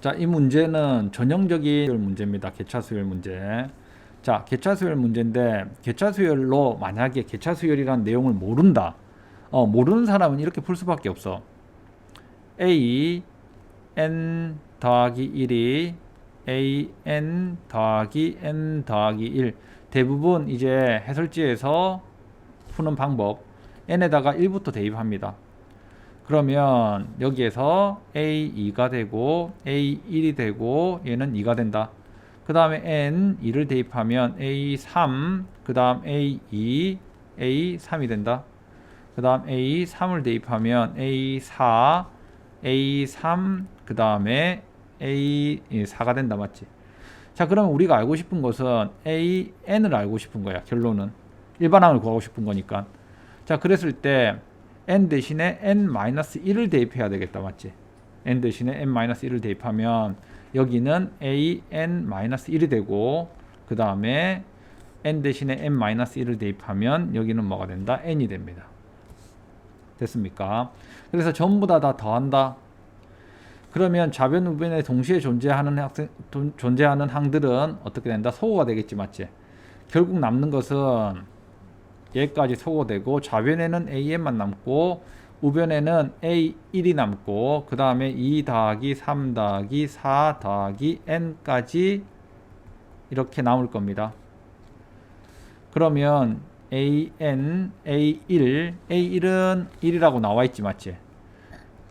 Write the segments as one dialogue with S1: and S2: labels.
S1: 자, 이 문제는 전형적인 문제입니다. 개차 수열 문제. 자, 개차 수열 문제인데 개차 수열로 만약에 개차 수열이라는 내용을 모른다. 어, 모르는 사람은 이렇게 풀 수밖에 없어. a n 더하기 1이 a n 더하기 n 더하기 1 대부분 이제 해설지에서 푸는 방법 n에다가 1부터 대입합니다. 그러면 여기에서 A2가 되고 A1이 되고 얘는 2가 된다. 그 다음에 N 2를 대입하면 A3, 그 다음 A2, A3이 된다. 그 다음 A3을 대입하면 A4, A3, 그 다음에 A4가 된다. 맞지? 자, 그러면 우리가 알고 싶은 것은 AN을 알고 싶은 거야. 결론은. 일반항을 구하고 싶은 거니까. 자, 그랬을 때 n 대신에 n-1을 대입해야 되겠다. 맞지? n 대신에 n-1을 대입하면 여기는 a n-1이 되고 그 다음에 n 대신에 n-1을 대입하면 여기는 뭐가 된다? n이 됩니다. 됐습니까? 그래서 전부 다 다 더한다. 그러면 좌변 우변에 동시에 존재하는 학생 돈- 존재하는 항들은 어떻게 된다? 소거가 되겠지, 맞지? 결국 남는 것은 얘까지 소거되고 좌변에는 AN만 남고 우변에는 A1이 남고 그 다음에 2 더하기 3 더하기 4 더하기 N까지 이렇게 남을 겁니다. 그러면 AN, A1, A1은 1이라고 나와 있지 맞지?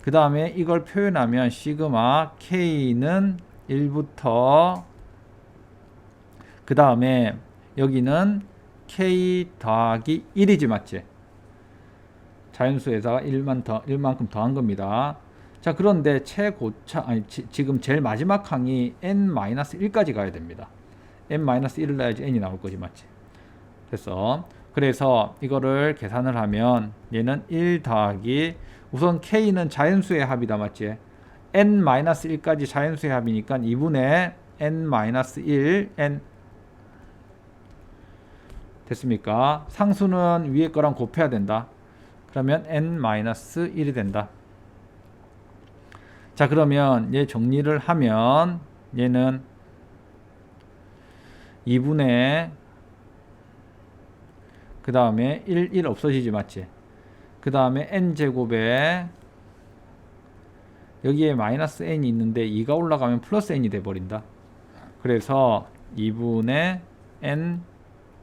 S1: 그 다음에 이걸 표현하면 시그마 K는 1부터 그 다음에 여기는 k 더하기 1이지 맞지? 자연수에다가 1만 더 1만큼 더한 겁니다. 자, 그런데 최고차 아니 지, 금 제일 마지막 항이 n-1까지 가야 됩니다. n-1을 넣어야지 n이 나올 거지 맞지? 됐어. 그래서 이거를 계산을 하면 얘는 1 더하기 우선 k는 자연수의 합이다 맞지? n-1까지 자연수의 합이니까 2분의 n-1 n 됐습니까? 상수는 위에 거랑 곱해야 된다. 그러면 n-1이 된다. 자, 그러면 얘 정리를 하면 얘는 2분의 그 다음에 1, 1 없어지지 맞지? 그 다음에 n제곱에 여기에 마이너스 n이 있는데 2가 올라가면 플러스 n이 돼버린다. 그래서 2분의 n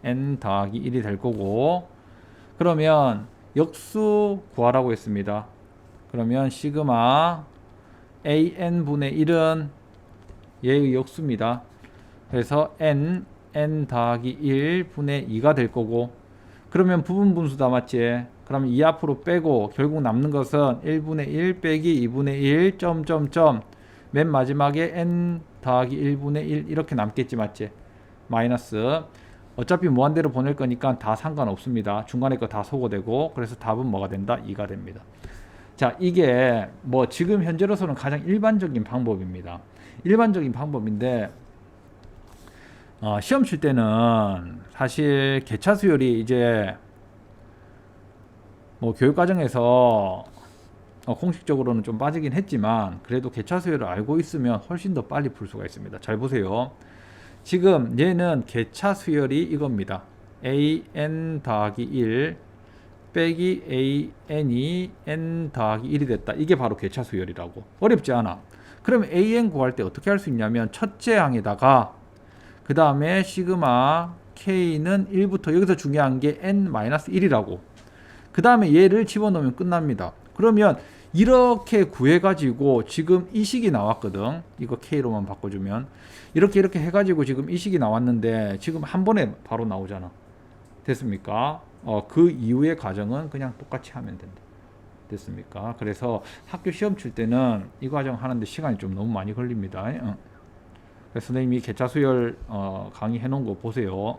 S1: n 더하기 1이 될 거고 그러면 역수 구하라고 했습니다. 그러면 시그마 an 분의 1은 얘의 역수입니다. 그래서 n n 더하기 1 분의 2가 될 거고 그러면 부분 분수다 맞지? 그럼 2 앞으로 빼고 결국 남는 것은 1분의 1 빼기 2분의 1 점점점 맨 마지막에 n 더하기 1분의 1 이렇게 남겠지 맞지? 마이너스 어차피 무한대로 보낼 거니까 다 상관없습니다. 중간에 거 다 소거되고 그래서 답은 뭐가 된다? 2가 됩니다. 자, 이게 뭐 지금 현재로서는 가장 일반적인 방법입니다. 일반적인 방법인데 어, 시험 칠 때는 사실 개차 수열이 이제 뭐 교육 과정에서 어, 공식적으로는 좀 빠지긴 했지만 그래도 개차 수열을 알고 있으면 훨씬 더 빨리 풀 수가 있습니다. 잘 보세요. 지금 얘는 개차 수열이 이겁니다. an 더하기 1 빼기 an이 n 더하기 1이 됐다. 이게 바로 개차 수열이라고. 어렵지 않아. 그러면 an 구할 때 어떻게 할 수 있냐면 첫째 항에다가 그 다음에 시그마 k는 1부터 여기서 중요한 게 n-1이라고. 그 다음에 얘를 집어넣으면 끝납니다. 그러면 이렇게 구해가지고 지금 이 식이 나왔거든. 이거 K로만 바꿔주면. 이렇게 이렇게 해가지고 지금 이 식이 나왔는데 지금 한 번에 바로 나오잖아. 됐습니까? 어, 그 이후의 과정은 그냥 똑같이 하면 된다. 됐습니까? 그래서 학교 시험 칠 때는 이 과정 하는데 시간이 좀 너무 많이 걸립니다. 어. 선생님이 개차 수열 어, 강의 해놓은 거 보세요.